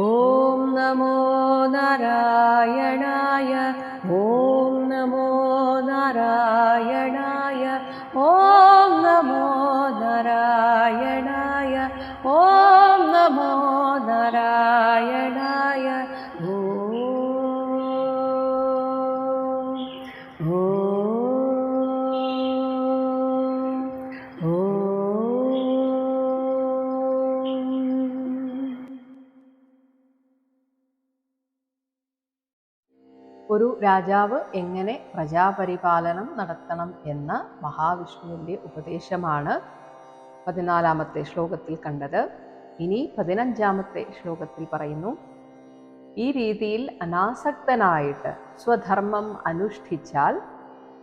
ॐ नमो नारायणाय രാജാവ് എങ്ങനെ പ്രജാപരിപാലനം നടത്തണം എന്ന മഹാവിഷ്ണുവിന്റെ ഉപദേശമാണ് പതിനാലാമത്തെ ശ്ലോകത്തിൽ കണ്ടത്. ഇനി പതിനഞ്ചാമത്തെ ശ്ലോകത്തിൽ പറയുന്നു ഈ രീതിയിൽ അനാസക്തനായിട്ട് സ്വധർമ്മം അനുഷ്ഠിച്ചാൽ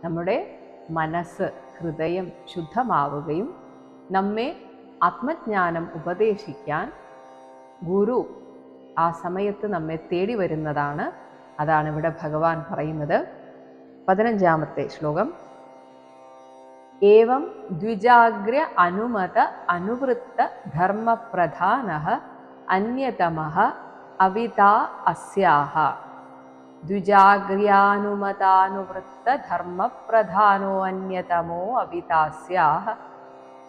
നമ്മുടെ മനസ്സ് ഹൃദയം ശുദ്ധമാവുകയും നമ്മെ ആത്മജ്ഞാനം ഉപദേശിക്കാൻ ഗുരു ആ സമയത്ത് നമ്മെ തേടി വരുന്നതാണ് അതാണ് ഇവിടെ ഭഗവാൻ പറയുന്നത്. പതിനഞ്ചാമത്തെ ശ്ലോകം. ഏവം ദ്വിജാഗ്ര അനുമത അനുവൃത്ത ധർമ്മപ്രധാന അന്യതമ അവിത അസ്യാഹ. ദ്വിജാഗ്ര്യാനുമതാനുവൃത്ത ധർമ്മപ്രധാനോ അന്യതമോ അവിതാസ്യാഹ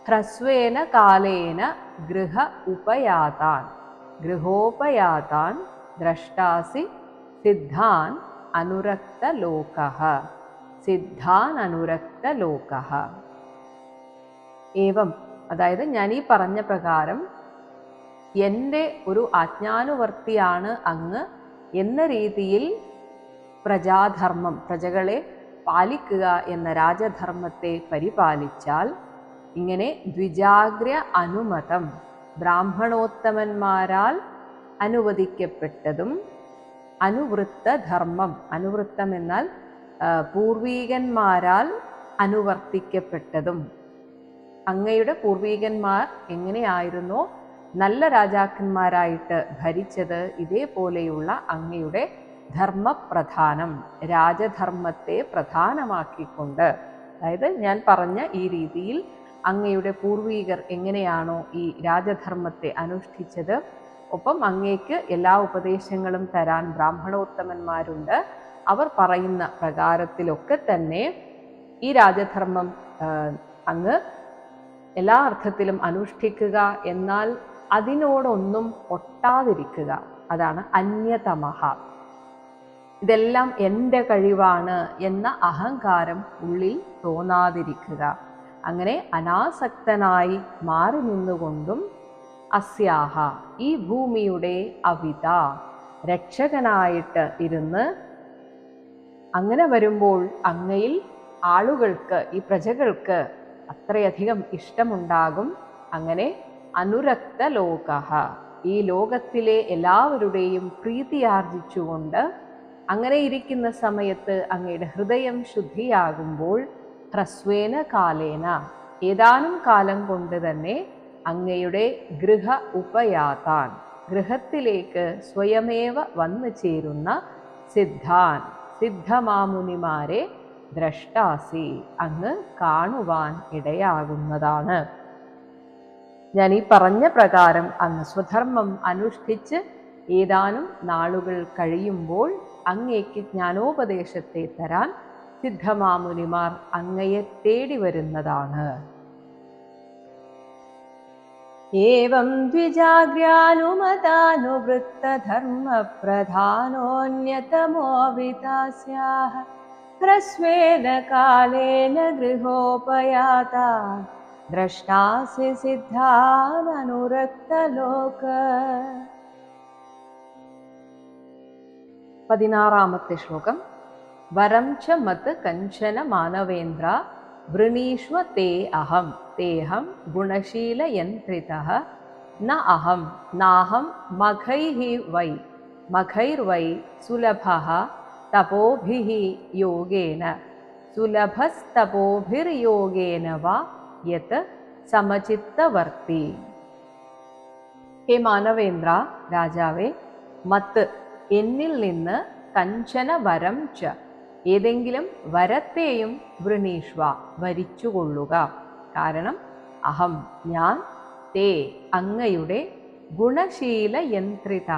ഹ്രസ്വേന കാലേന ഗൃഹ ഉപയാതാൻ. ഗൃഹോപയാതാൻ ദ്രഷ്ടാസി സിദ്ധാൻ അനുരക്തലോക സിദ്ധാൻ അനുരക്തലോക ഏവം അതായത് ഞാൻ ഈ പറഞ്ഞ പ്രകാരം എന്റെ ഒരു ആജ്ഞാനുവർത്തിയാണ് അങ്ങ് എന്ന രീതിയിൽ പ്രജാധർമ്മം പ്രജകളെ പാലിക്കുക എന്ന രാജധർമ്മത്തെ പരിപാലിച്ചാൽ ഇങ്ങനെ ദ്വിജാഗ്ര അനുമതം ബ്രാഹ്മണോത്തമന്മാരാൽ അനുവദിക്കപ്പെട്ടതും അനുവൃത്ത ധർമ്മം അനുവൃത്തം എന്നാൽ പൂർവീകന്മാരാൽ അനുവർത്തിക്കപ്പെട്ടതും. അങ്ങയുടെ പൂർവീകന്മാർ എങ്ങനെയായിരുന്നോ നല്ല രാജാക്കന്മാരായിട്ട് ഭരിച്ചത് ഇതേപോലെയുള്ള അങ്ങയുടെ ധർമ്മപ്രധാനം. രാജധർമ്മത്തെ പ്രധാനമാക്കിക്കൊണ്ട്. അതായത് ഞാൻ പറഞ്ഞ ഈ രീതിയിൽ അങ്ങയുടെ പൂർവീകർ എങ്ങനെയാണോ ഈ രാജധർമ്മത്തെ അനുഷ്ഠിച്ചത് ഒപ്പം അങ്ങേക്ക് എല്ലാ ഉപദേശങ്ങളും തരാൻ ബ്രാഹ്മണോത്തമന്മാരുണ്ട്. അവർ പറയുന്ന പ്രകാരത്തിലൊക്കെ തന്നെ ഈ രാജധർമ്മം അങ്ങ് എല്ലാ അർത്ഥത്തിലും അനുഷ്ഠിക്കുക എന്നാൽ അതിനോടൊന്നും ഒട്ടാതിരിക്കുക. അതാണ് അന്യതമഹ. ഇതെല്ലാം എന്റെ കഴിവാണ് എന്ന അഹങ്കാരം ഉള്ളിൽ തോന്നാതിരിക്കുക. അങ്ങനെ അനാസക്തനായി മാറി നിന്നുകൊണ്ടും അസ്യാഹ ഈ ഭൂമിയുടെ അവിത. രക്ഷകനായിട്ട് ഇരുന്ന് അങ്ങനെ വരുമ്പോൾ അങ്ങയിൽ ആളുകൾക്ക് ഈ പ്രജകൾക്ക് അത്രയധികം ഇഷ്ടമുണ്ടാകും. അങ്ങനെ അനുരക്ത ലോക ഈ ലോകത്തിലെ എല്ലാവരുടെയും പ്രീതിയാർജിച്ചുകൊണ്ട് അങ്ങനെ ഇരിക്കുന്ന സമയത്ത് അങ്ങയുടെ ഹൃദയം ശുദ്ധിയാകുമ്പോൾ ഹ്രസ്വേന കാലേന. ഏതാനും കാലം കൊണ്ട് തന്നെ അങ്ങയുടെ ഗൃഹ ഉപയാതാൻ. ഗൃഹത്തിലേക്ക് സ്വയമേവ വന്നു ചേരുന്ന സിദ്ധാൻ. സിദ്ധമാമുനിമാരെ ദ്രഷ്ടാസി. അങ്ങ് കാണുവാൻ ഇടയാകുന്നതാണ്. ഞാൻ ഈ പറഞ്ഞ പ്രകാരം അങ്ങ് സ്വധർമ്മം അനുഷ്ഠിച്ച് ഏതാനും നാളുകൾ കഴിയുമ്പോൾ അങ്ങേക്ക് ജ്ഞാനോപദേശത്തെ തരാൻ സിദ്ധമാമുനിമാർ അങ്ങയെ തേടി വരുന്നതാണ്. एवं द्विजाग्रानुमतानुवृत्तधर्मप्रधानोऽन्यतमो विता स्याः ह्रस्वेन कालेन गृहोपयाता द्रष्टासि सिद्धामनुरक्तलोक पदिनारामते श्लोकं वरं च मत् कञ्चन मानवेन्द्रा വൃണീഷ്വ തേ അഹം തേഹം ഗുണശീലയന്ത്രിത ന അഹം നാഹം മഖൈഃ വൈ മഖൈർവൈ സുലഭ തപോഭിः യോഗേന സുലഭസ്തപോഭിർയോഗേന വാ യത് സമചിത്തവർത്തി ഹേ മാനവേന്ദ്ര രാജാവേ മത്ത് എന്നിൽ നിന്ന് കഞ്ചന വരം ച। ഏതെങ്കിലും വരത്തെയും വൃണീഷ്വ വരിച്ചുകൊള്ളുക. കാരണം അഹം ഞാൻ തേ അങ്ങയുടെ ഗുണശീല യന്ത്രിത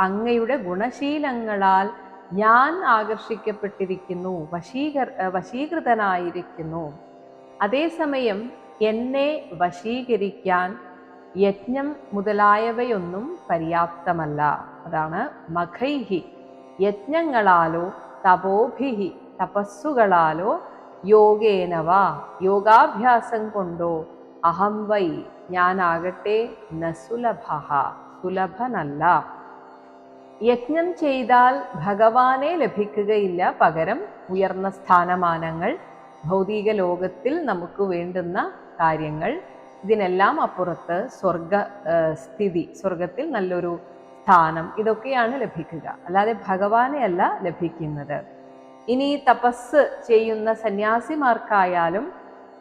അങ്ങയുടെ ഗുണശീലങ്ങളാൽ ഞാൻ ആകർഷിക്കപ്പെട്ടിരിക്കുന്നു വശീകർ വശീകൃതനായിരിക്കുന്നു. അതേസമയം എന്നെ വശീകരിക്കാൻ യജ്ഞം മുതലായവയൊന്നും പര്യാപ്തമല്ല. അതാണ് മഖൈഹി. യജ്ഞങ്ങളാലോ തപോഭിഹി തപസ്സുകളാലോ യോഗേനവ യോഗാഭ്യാസം കൊണ്ടോ. അഹം വൈ ഞാനാകട്ടെ നസുലഭ സുലഭനല്ല. യജ്ഞം ചെയ്താൽ ഭഗവാനെ ലഭിക്കുകയില്ല പകരം ഉയർന്ന സ്ഥാനമാനങ്ങൾ. ഭൗതിക ലോകത്തിൽ നമുക്ക് വേണ്ടുന്ന കാര്യങ്ങൾ. ഇതിനെല്ലാം അപ്പുറത്ത് സ്വർഗ സ്ഥിതി. സ്വർഗത്തിൽ നല്ലൊരു സ്ഥാനം ഇതൊക്കെയാണ് ലഭിക്കുക. അല്ലാതെ ഭഗവാനെ അല്ല ലഭിക്കുന്നത്. ഇനി തപസ് ചെയ്യുന്ന സന്യാസിമാർക്കായാലും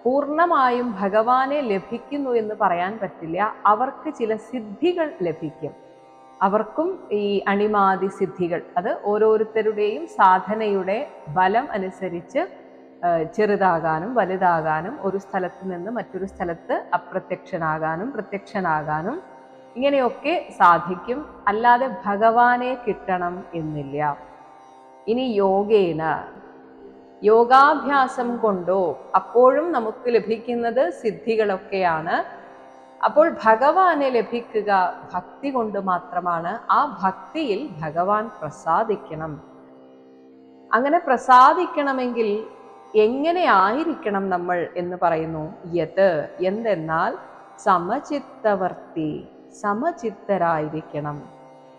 പൂർണമായും ഭഗവാനെ ലഭിക്കുന്നു എന്ന് പറയാൻ പറ്റില്ല. അവർക്ക് ചില സിദ്ധികൾ ലഭിക്കും. അവർക്കും ഈ അണിമാതി സിദ്ധികൾ അത് ഓരോരുത്തരുടെയും സാധനയുടെ ബലം അനുസരിച്ച് ചെറുതാകാനും വലുതാകാനും ഒരു സ്ഥലത്ത് നിന്ന് മറ്റൊരു സ്ഥലത്ത് അപ്രത്യക്ഷനാകാനും പ്രത്യക്ഷനാകാനും ഇങ്ങനെയൊക്കെ സാധിക്കും. അല്ലാതെ ഭഗവാനെ കിട്ടണം എന്നില്ല. ഇനി യോഗേന. യോഗാഭ്യാസം കൊണ്ടോ അപ്പോഴും നമുക്ക് ലഭിക്കുന്നത് സിദ്ധികളൊക്കെയാണ്. അപ്പോൾ ഭഗവാനെ ലഭിക്കുക ഭക്തി കൊണ്ട് മാത്രമാണ്. ആ ഭക്തിയിൽ ഭഗവാൻ പ്രസാദിക്കണം. അങ്ങനെ പ്രസാദിക്കണമെങ്കിൽ എങ്ങനെ ആയിരിക്കണം നമ്മൾ എന്ന് പറയുന്നു. യത്. എന്തെന്നാൽ സമചിത്തവർത്തി. സമചിത്തരായിരിക്കണം.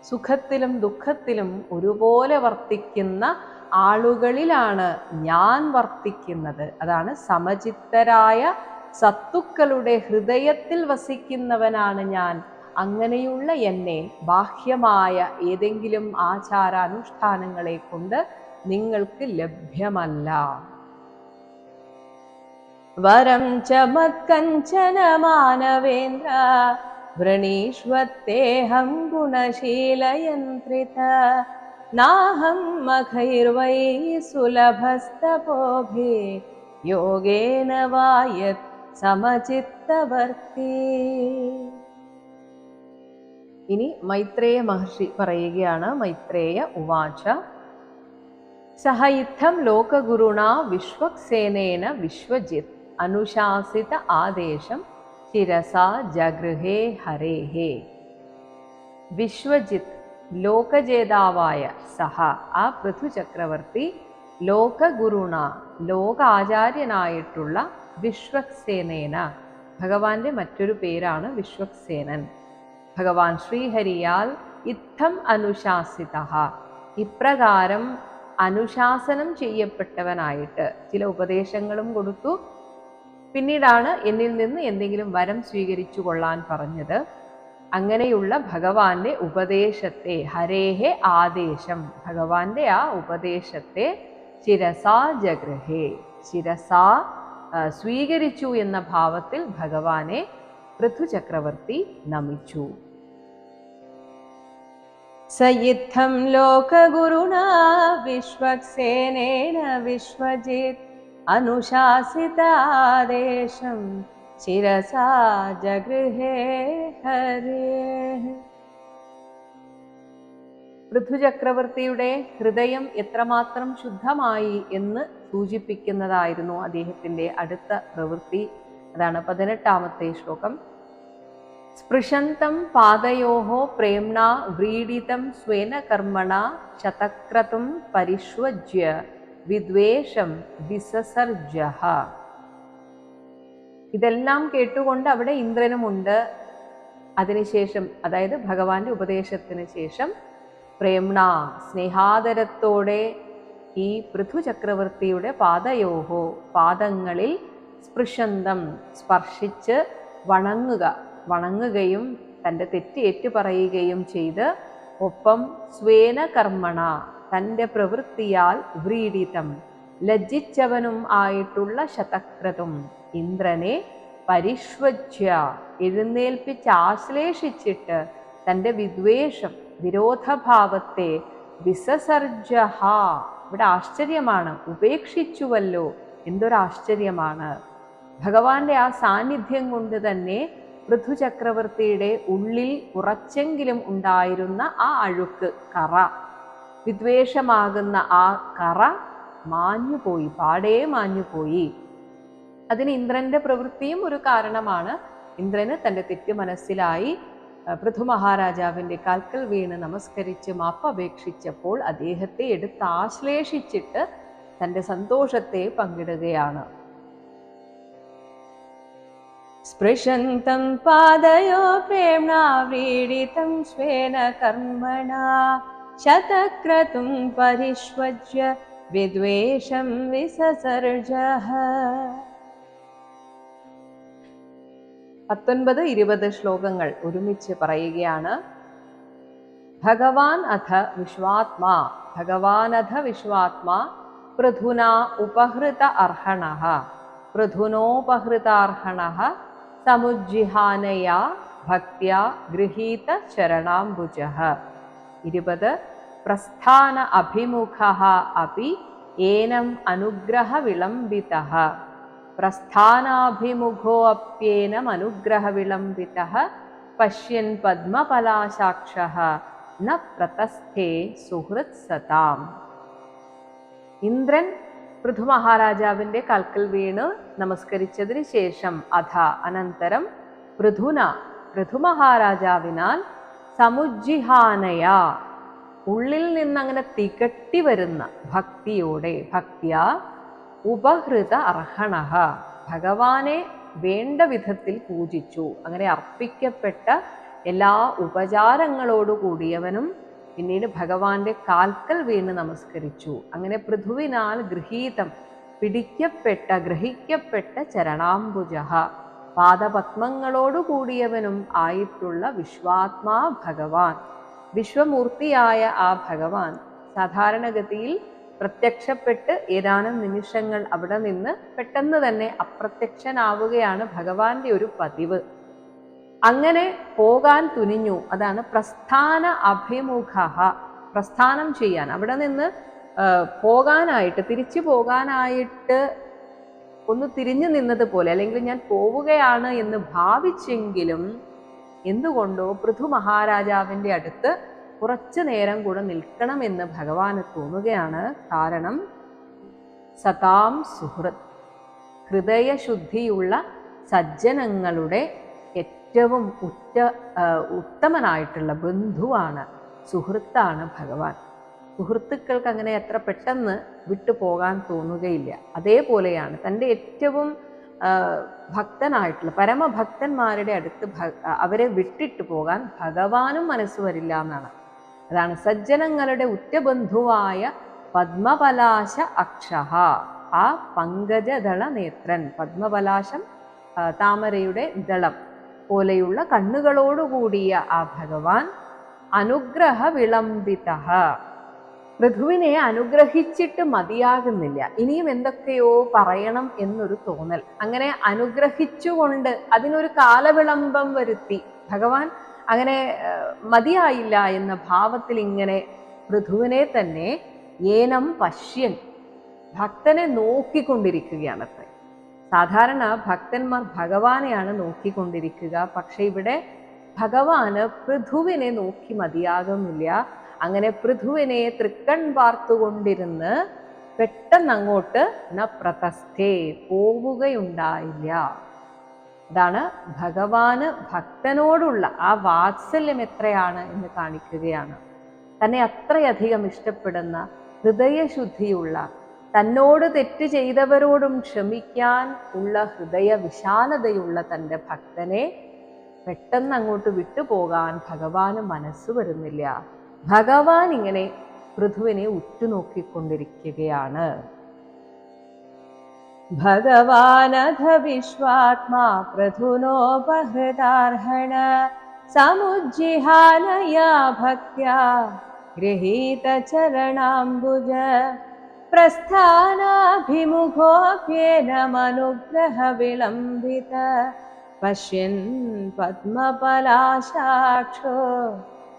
സുഖത്തിലും ദുഃഖത്തിലും ഒരുപോലെ വർത്തിക്കുന്ന ആളുകളിലാണ് ഞാൻ വർത്തിക്കുന്നത്. അതാണ് സമചിത്തരായ സത്തുക്കളുടെ ഹൃദയത്തിൽ വസിക്കുന്നവനാണ് ഞാൻ. അങ്ങനെയുള്ള എന്നെ ബാഹ്യമായ ഏതെങ്കിലും ആചാരാനുഷ്ഠാനങ്ങളെ കൊണ്ട് നിങ്ങൾക്ക് ലഭ്യമല്ല. വരം ചമത്കഞ്ചന മാനവേന്ദ്ര वृणीष्वत्तेऽहं गुणशीलयन्त्रित नाहं मखैर्वै सुलभस्तपोभिः योगेन वा यत् समचित्तवर्ती ഇനി മൈത്രേയ മഹർഷി പറയുകയാണ് മൈത്രേയ ഉവാച സഹ ഇത്തം ലോകഗുരുണ വിശ്വക്സേനേന വിശ്വജിത് അനുശാസിത ആദേശം ശിരസാ ജഗൃഹേ ഹരേഹേ വിശ്വജിത്ത് ലോകജേതാവായ സഹ ആ പൃഥു ചക്രവർത്തി ലോകഗുരുണ ലോകാചാര്യനായിട്ടുള്ള വിശ്വക്സേനേന. ഭഗവാന്റെ മറ്റൊരു പേരാണ് വിശ്വക്സേനൻ. ഭഗവാൻ ശ്രീഹരിയാൽ ഇത്തം അനുശാസിത. ഇപ്രകാരം അനുശാസനം ചെയ്യപ്പെട്ടവനായിട്ട് ചില ഉപദേശങ്ങളും കൊടുത്തു. പിന്നീടാണ് എന്നിൽ നിന്ന് എന്തെങ്കിലും വരം സ്വീകരിച്ചു കൊള്ളാൻ പറഞ്ഞത്. അങ്ങനെയുള്ള ഭഗവാന്റെ ഉപദേശത്തെ ഹരേഹെ ആദേശം. ഭഗവാന്റെ ആ ഉപദേശത്തെ ചിരസാ ജഗ്രഹേ ചിരസാ സ്വീകരിച്ചു എന്ന ഭാവത്തിൽ ഭഗവാനെ പൃഥു ചക്രവർത്തി നമിച്ചു. സയിദ്ധം ലോകഗുരുണ വിശ്വസേന വിശ്വജിത് अनुशासितादेशं शिरसा जगृहे हरेः പൃഥുചക്രവർത്തിയുടെ ഹൃദയം എത്രമാത്രം ശുദ്ധമായി എന്ന് സൂചിപ്പിക്കുന്നതായിരുന്നു അദ്ദേഹത്തിന്റെ അടുത്ത പ്രവൃത്തി അതാണ് പതിനെട്ടാമത്തെ ശ്ലോകം സ്പൃശന്തം പാദയോഹോ പ്രേംണ വ്രീഡിതം സ്വേന കർമ്മണ ശതക്രതും പരിഷ്വജ്യ വിദ്വേഷം വിസസർജഹ ഇതെല്ലാം കേട്ടുകൊണ്ട് അവിടെ ഇന്ദ്രനുമുണ്ട്. അതിനുശേഷം അതായത് ഭഗവാന്റെ ഉപദേശത്തിന് ശേഷം പ്രേംണ സ്നേഹാദരത്തോടെ ഈ പൃഥു ചക്രവർത്തിയുടെ പാദയോഹോ പാദങ്ങളിൽ സ്പൃശന്തം സ്പർശിച്ച് വണങ്ങുക വണങ്ങുകയും തന്റെ തെറ്റ് ഏറ്റുപറയുകയും ചെയ്ത് ഒപ്പം സ്വേന കർമ്മണ തന്റെ പ്രവൃത്തിയാൽ വ്രീഡിതം. ലജ്ജിച്ചവനും ആയിട്ടുള്ള ശതക്രതും. ഇന്ദ്രനെ പരിശ്വജ്യ എഴുന്നേൽപ്പിച്ച് ആശ്ലേഷിച്ചിട്ട് തന്റെ വിദ്വേഷം വിരോധഭാവത്തെ വിസസർജഹ ഇവിടെ ആശ്ചര്യമാണ്. ഉപേക്ഷിച്ചുവല്ലോ. എന്തൊരാശ്ചര്യമാണ്. ഭഗവാന്റെ ആ സാന്നിധ്യം കൊണ്ട് തന്നെ പൃഥു ചക്രവർത്തിയുടെ ഉള്ളിൽ കുറച്ചെങ്കിലും ഉണ്ടായിരുന്ന ആ അഴുക്ക് കറ. വിദ്വേഷമാകുന്ന ആ കറ മാഞ്ഞുപോയി പാടേ മാഞ്ഞുപോയി. അതിന് ഇന്ദ്രന്റെ പ്രവൃത്തിയും ഒരു കാരണമാണ്. ഇന്ദ്രന് തന്റെ തെറ്റ് മനസ്സിലായി. പൃഥു മഹാരാജാവിന്റെ കാൽക്കൽ വീണ് നമസ്കരിച്ച് മാപ്പ് അപേക്ഷിച്ചപ്പോൾ അദ്ദേഹത്തെ എടുത്ത് ആശ്ലേഷിച്ചിട്ട് തന്റെ സന്തോഷത്തെ പങ്കിടുകയാണ്. സ്പൃശന്തം പാദയോ പ്രേംണ വീഡിതം ശ്വേന കർമ്മണ. शतक्रतुं परिष्वज्य विद्वेषं विससर्जः പത്തൊൻപത് ഇരുപത് ശ്ലോകങ്ങൾ ഒരുമിച്ച് പറയുകയാണ് ഭഗവാൻ അഥ വിശ്വാത്മാ ഭഗവാനഥ വിശ്വാത്മാ പൃഥുന ഉപഹൃത അർഹണ പൃഥുനോപഹൃതാർഹണ സമുജ്ജിഹാനയാ ഭക്ത്യാ ഗൃഹീത ചരണാംബുജ ഇരുപത്. പ്രസ്ഥാന അഭിമുഖ അപി ഏനം അനുഗ്രഹ വിളംബിത പ്രസ്ഥാനാഭിമുഖോ അപ്യേനം അനുഗ്രഹ വിളംബിത പശ്യൻ പത്മഫലാശാക്ഷ ന പ്രതസ്ഥേ സുഹൃത് സതാം. ഇന്ദ്രൻ പൃഥു മഹാരാജാവിന്റെ കൽക്കൽ വീണ് നമസ്കരിച്ചതിന് ശേഷം അധ അനന്തരം പൃഥുന പൃഥു സമുജ്ജിഹാനയ. ഉള്ളിൽ നിന്നങ്ങനെ തികട്ടി വരുന്ന ഭക്തിയോടെ ഭക്തിയ ഉപഹൃത അർഹണ ഭഗവാനെ വേണ്ട വിധത്തിൽ പൂജിച്ചു. അങ്ങനെ അർപ്പിക്കപ്പെട്ട എല്ലാ ഉപചാരങ്ങളോടു കൂടിയവനും പിന്നീട് ഭഗവാന്റെ കാൽക്കൽ വീണ് നമസ്കരിച്ചു. അങ്ങനെ പൃഥുവിനാൽ ഗൃഹീതം പിടിക്കപ്പെട്ട ഗ്രഹിക്കപ്പെട്ട ചരണാംബുജ പാദപത്മങ്ങളോടു കൂടിയവനും ആയിട്ടുള്ള വിശ്വാത്മാ ഭഗവാൻ. വിശ്വമൂർത്തിയായ ആ ഭഗവാൻ സാധാരണഗതിയിൽ പ്രത്യക്ഷപ്പെട്ട് ഏതാനും നിമിഷങ്ങൾ അവിടെ നിന്ന് പെട്ടെന്ന് തന്നെ അപ്രത്യക്ഷനാവുകയാണ് ഭഗവാന്റെ ഒരു പതിവ്. അങ്ങനെ പോകാൻ തുനിഞ്ഞു. അതാണ് പ്രസ്ഥാന അഭിമുഖ പ്രസ്ഥാനം ചെയ്യാൻ. അവിടെ നിന്ന് പോകാനായിട്ട് തിരിച്ചു പോകാനായിട്ട് ഒന്ന് തിരിഞ്ഞു നിന്നതുപോലെ അല്ലെങ്കിൽ ഞാൻ പോവുകയാണ് എന്ന് ഭാവിച്ചെങ്കിലും എന്തുകൊണ്ടോ പൃഥു മഹാരാജാവിന്റെ അടുത്ത് കുറച്ചു നേരം കൂടെ നിൽക്കണമെന്ന് ഭഗവാന് തോന്നുകയാണ്. കാരണം സതാം സുഹൃത് ഹൃദയശുദ്ധിയുള്ള സജ്ജനങ്ങളുടെ ഏറ്റവും ഉറ്റ ഉത്തമനായിട്ടുള്ള ബന്ധുവാണ് സുഹൃത്താണ് ഭഗവാൻ. സുഹൃത്തുക്കൾക്ക് അങ്ങനെ എത്ര പെട്ടെന്ന് വിട്ടു പോകാൻ തോന്നുകയില്ല. അതേപോലെയാണ് തന്റെ ഏറ്റവും ഭക്തനായിട്ടുള്ള പരമഭക്തന്മാരുടെ അടുത്ത് അവരെ വിട്ടിട്ട് പോകാൻ ഭഗവാനും മനസ്സ് വരില്ല എന്നാണ്. അതാണ് സജ്ജനങ്ങളുടെ ഉറ്റബന്ധുവായ പത്മപലാശ അക്ഷഹ ആ പങ്കജദള നേത്രൻ. പത്മപലാശം താമരയുടെ ദളം പോലെയുള്ള കണ്ണുകളോടുകൂടിയ ആ ഭഗവാൻ അനുഗ്രഹ വിളംബിത പൃഥുവിനെ അനുഗ്രഹിച്ചിട്ട് മതിയാകുന്നില്ല. ഇനിയും എന്തൊക്കെയോ പറയണം എന്നൊരു തോന്നൽ. അങ്ങനെ അനുഗ്രഹിച്ചുകൊണ്ട് അതിനൊരു കാലവിളംബം വരുത്തി. ഭഗവാൻ അങ്ങനെ മതിയായില്ല എന്ന ഭാവത്തിൽ ഇങ്ങനെ പൃഥുവിനെ തന്നെ ഏനം പശ്യൻ ഭക്തനെ നോക്കിക്കൊണ്ടിരിക്കുകയാണത്രേ. സാധാരണ ഭക്തന്മാർ ഭഗവാനെയാണ് നോക്കിക്കൊണ്ടിരിക്കുക. പക്ഷെ ഇവിടെ ഭഗവാന് പൃഥുവിനെ നോക്കി മതിയാകുന്നില്ല. അങ്ങനെ പൃഥുവിനെ തൃക്കൺ പാർത്തുകൊണ്ടിരുന്ന് പെട്ടെന്ന് അങ്ങോട്ട് ന പ്രതസ്ഥേ പോവുകയുണ്ടായില്ല അതാണ് ഭഗവാന് ഭക്തനോടുള്ള ആ വാത്സല്യം എത്രയാണ് എന്ന് കാണിക്കുകയാണ്. തന്നെ അത്രയധികം ഇഷ്ടപ്പെടുന്ന ഹൃദയശുദ്ധിയുള്ള തന്നോട് തെറ്റ് ചെയ്തവരോടും ക്ഷമിക്കാൻ ഉള്ള ഹൃദയ വിശാലതയുള്ള തന്റെ ഭക്തനെ പെട്ടെന്ന് അങ്ങോട്ട് വിട്ടുപോകാൻ ഭഗവാന് മനസ്സ് വരുന്നില്ല. ഭഗവാൻ ഇങ്ങനെ പൃഥുവിനെ ഉറ്റുനോക്കിക്കൊണ്ടിരിക്കുകയാണ് भगवानथ विश्वात्मा प्रथुनोपहृतार्हण समुज्जिहानया भक्त्या गृहीतचरणाम्बुज प्रस्थानाभिमुखोऽप्येनमनुग्रहविलम्बित पश्यन् पद्मपलाशाक्षो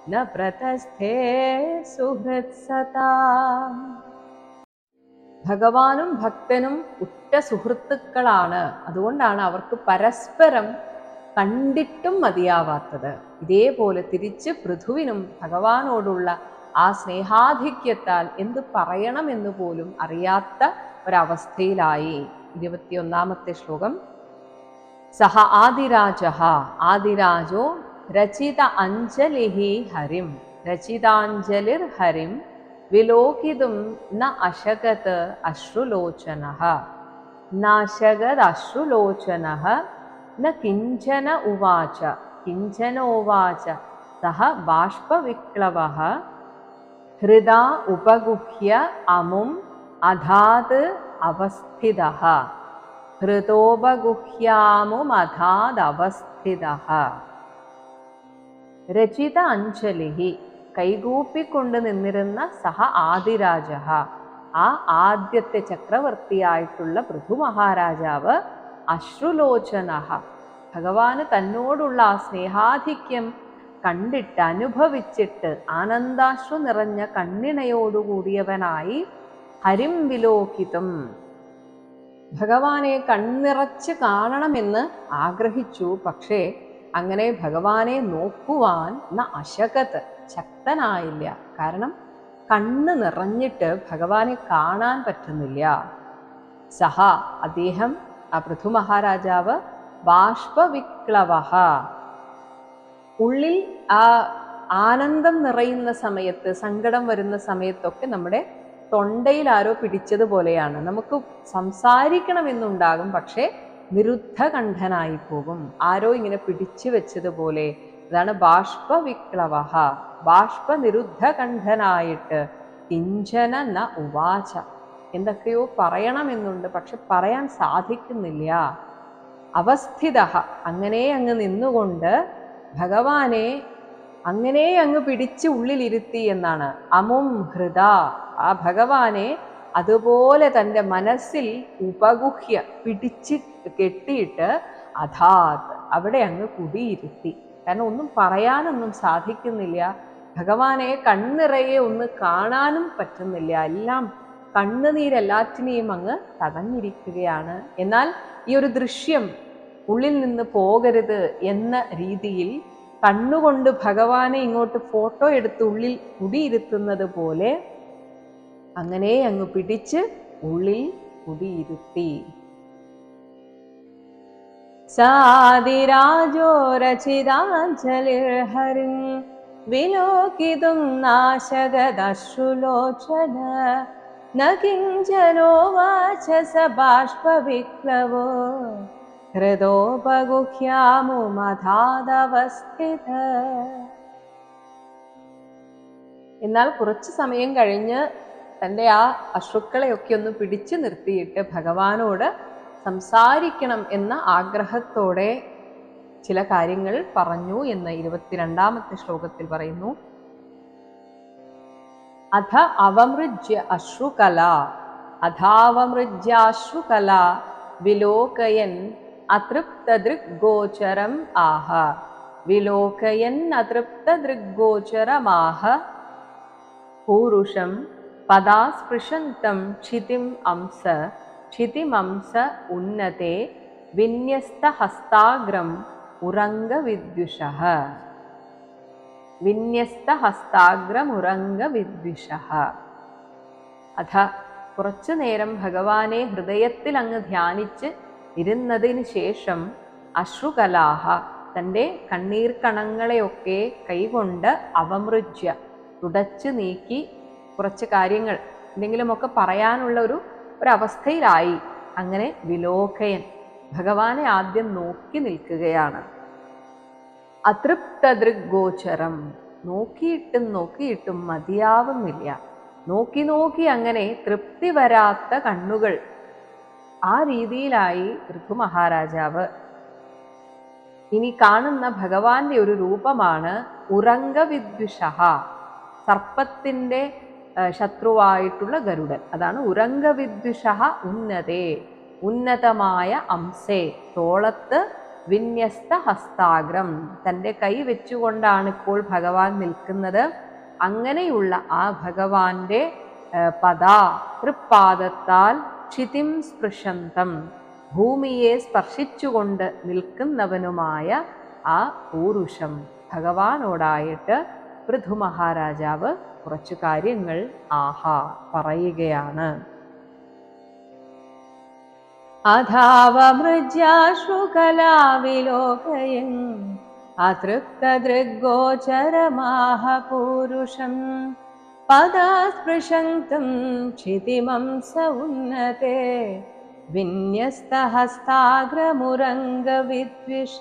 न സുഹൃത്സതാ ഭഗവാനും ഭക്തനും ഉറ്റ സുഹൃത്തുക്കളാണ്. അതുകൊണ്ടാണ് അവർക്ക് പരസ്പരം കണ്ടിട്ടും മതിയാവാത്തത്. ഇതേപോലെ തിരിച്ച് പൃഥുവിനും ഭഗവാനോടുള്ള ആ സ്നേഹാധിക്യത്താൽ എന്ത് പറയണമെന്ന് പോലും അറിയാത്ത ഒരവസ്ഥയിലായി. ഇരുപത്തിയൊന്നാമത്തെ ശ്ലോകം. സഹ ആദിരാജ. ആദിരാജോ രചിത അഞ്ജലിഹി ഹരിം. രചിതാഞ്ജലിർ ഹരിം. വിലോകിതും ന അശകത് അശ്രുലോചന. നാശകത് അശ്രുലോചന ന കിഞ്ചന ഉവാച. കിഞ്ചനോവാച സഹ ബാഷ്പവിക്ലവ ഹൃദാ ഉപഗുഹ്യ അമും അധാത് അവസ്ഥിത. ഹൃദോപഗുഹ്യാമുമധാദവസ്ഥിത രചിത അഞ്ജലി കൈകൂപ്പിക്കൊണ്ട് നിന്നിരുന്ന സഹ ആദിരാജ ആ ആദ്യത്തെ ചക്രവർത്തിയായിട്ടുള്ള പൃഥു മഹാരാജാവ് അശ്രുലോചന ഭഗവാന് തന്നോടുള്ള ആ സ്നേഹാധിക്യം കണ്ടിട്ട് അനുഭവിച്ചിട്ട് ആനന്ദാശ്രു നിറഞ്ഞ കണ്ണിണയോടുകൂടിയവനായി ഹരിം വിലോകിതം ഭഗവാനെ കണ്ണിറച്ച് കാണണമെന്ന് ആഗ്രഹിച്ചു പക്ഷേ അങ്ങനെ ഭഗവാനെ നോക്കുവാൻ ന അശകത്ത് ശക്തനായില്ല. കാരണം കണ്ണ് നിറഞ്ഞിട്ട് ഭഗവാനെ കാണാൻ പറ്റുന്നില്ല. സഹ അദ്ദേഹം ആ പൃഥു മഹാരാജാവ് ബാഷ്പവിക്ലവ ഉള്ളിൽ ആ ആനന്ദം നിറയുന്ന സമയത്ത് സങ്കടം വരുന്ന സമയത്തൊക്കെ നമ്മുടെ തൊണ്ടയിൽ ആരോ പിടിച്ചതുപോലെയാണ്. നമുക്ക് സംസാരിക്കണമെന്നുണ്ടാകും പക്ഷേ നിരുദ്ധകണ്ഠനായി പോകും ആരോ ഇങ്ങനെ പിടിച്ചു വെച്ചതുപോലെ. അതാണ് ബാഷ്പവിക്ലവ ബാഷ്പ നിരുദ്ധകണ്ഠനായിട്ട് കിഞ്ചന ന ഉവാച. എന്തൊക്കെയോ പറയണമെന്നുണ്ട്. പക്ഷെ പറയാൻ സാധിക്കുന്നില്ല. അവസ്ഥിത അങ്ങനെ അങ്ങ് നിന്നുകൊണ്ട് ഭഗവാനെ അങ്ങനെ അങ്ങ് പിടിച്ച് ഉള്ളിലിരുത്തി എന്നാണ്. അമും ഹൃദ. ആ ഭഗവാനെ അതുപോലെ തന്റെ മനസ്സിൽ ഉപഗുഹ്യ പിടിച്ച് കെട്ടിയിട്ട് അഥാത് അവിടെ അങ്ങ് കുടിയിരുത്തി. കാരണം ഒന്നും പറയാനൊന്നും സാധിക്കുന്നില്ല. ഭഗവാനെ കണ്ണിറയെ ഒന്ന് കാണാനും പറ്റുന്നില്ല. എല്ലാം കണ്ണുനീരെല്ലാറ്റിനെയും അങ്ങ് തടഞ്ഞിരിക്കുകയാണ്. എന്നാൽ ഈ ഒരു ദൃശ്യം ഉള്ളിൽ നിന്ന് പോകരുത് എന്ന രീതിയിൽ കണ്ണുകൊണ്ട് ഭഗവാനെ ഇങ്ങോട്ട് ഫോട്ടോ എടുത്ത് ഉള്ളിൽ കുടിയിരുത്തുന്നത് പോലെ അങ്ങനെ അങ്ങ് പിടിച്ച് ഉള്ളിൽ കുടിയിരുത്തി. സാദിരാജോ രചിതാഞ്ജലിർഹരിം വിലോകിതും നാശകദശ്രുലോചന നകിഞ്ചനോ കിഞ്ചനോ വാച സ ബാഷ്പവിക്ലവോ ഹൃദോപഗുഹ്യാമുമധാദവസ്ഥിത എന്നാൽ കുറച്ചു സമയം കഴിഞ്ഞ് തന്റെ ആ അശ്രുക്കളെയൊക്കെ ഒന്ന് പിടിച്ചു നിർത്തിയിട്ട് ഭഗവാനോട് സംസാരിക്കണം എന്ന ആഗ്രഹത്തോടെ ചില കാര്യങ്ങൾ പറഞ്ഞു എന്ന് ഇരുപത്തിരണ്ടാമത്തെ ശ്ലോകത്തിൽ പറയുന്നു. അധ അവമൃജ്യ അശ്രുകല അധാവമൃജ്യാശ്രുകല വിലോകയൻ അതൃപ്തദൃഗ്ഗോചരം ആഹ വിലോകയൻ അതൃപ്തദൃഗ്ഗോചരമാഹ പൂരുഷം പദാസ്പൃശന്തം ക്ഷിതിം അംസ ക്ഷിതിമംസ ഉന്നത്തെ വിന്യസ്തഹസ്താഗ്രം ഉറംഗവിദ്വിഷ. വിന്യസ്തഹസ്താഗ്രമുറംഗവിദ്വിഷ അഥ കുറച്ചു നേരം ഭഗവാനെ ഹൃദയത്തിൽ അങ്ങ് ധ്യാനിച്ച് ഇരുന്നതിന് ശേഷം അശ്രുകലാഹ തന്റെ കണ്ണീർക്കണങ്ങളെയൊക്കെ കൈകൊണ്ട് അവമൃജ്യ തുടച്ചു നീക്കി കുറച്ച് കാര്യങ്ങൾ എന്തെങ്കിലുമൊക്കെ പറയാനുള്ള ഒരു ഒരവസ്ഥയിലായി. അങ്ങനെ വിലോകയൻ ഭഗവാനെ ആദ്യം നോക്കി നിൽക്കുകയാണ്. അതൃപ്തദൃഗോചരം നോക്കിയിട്ടും നോക്കിയിട്ടും മതിയാവുന്നില്ല. നോക്കി നോക്കി അങ്ങനെ തൃപ്തി വരാത്ത കണ്ണുകൾ. ആ രീതിയിലായി ഋതു മഹാരാജാവ് ഇനി കാണുന്ന ഭഗവാന്റെ ഒരു രൂപമാണ് ഉറംഗവിദ്വിഷ സർപ്പത്തിന്റെ ശത്രുവായിട്ടുള്ള ഗരുഡൻ. അതാണ് ഉരംഗവിദ്വിഷ ഉന്നതേ ഉന്നതമായ അംസേ തോളത്ത് വിന്യസ്ത ഹസ്താഗ്രം. തന്റെ കൈ വെച്ചുകൊണ്ടാണ് ഇപ്പോൾ ഭഗവാൻ നിൽക്കുന്നത്. അങ്ങനെയുള്ള ആ ഭഗവാന്റെ പദ തൃപ്പാദത്താൽ ക്ഷിതിം സ്പൃശന്തം. ഭൂമിയെ സ്പർശിച്ചുകൊണ്ട് നിൽക്കുന്നവനുമായ ആ പൂരുഷം ഭഗവാനോടായിട്ട് പൃഥുമഹാരാജാവ് കുറച്ചു കാര്യങ്ങൾ ആഹാ പറയുകയാണ്. ृथुमहाराजाव् कार्य പൂരുഷം मृज्याशुकलाविलोक ക്ഷിതിമം സ ഉന്നത്തെ വിന്യസ്തഹസ്താഗ്രമുരംഗവിദ്വിഷ.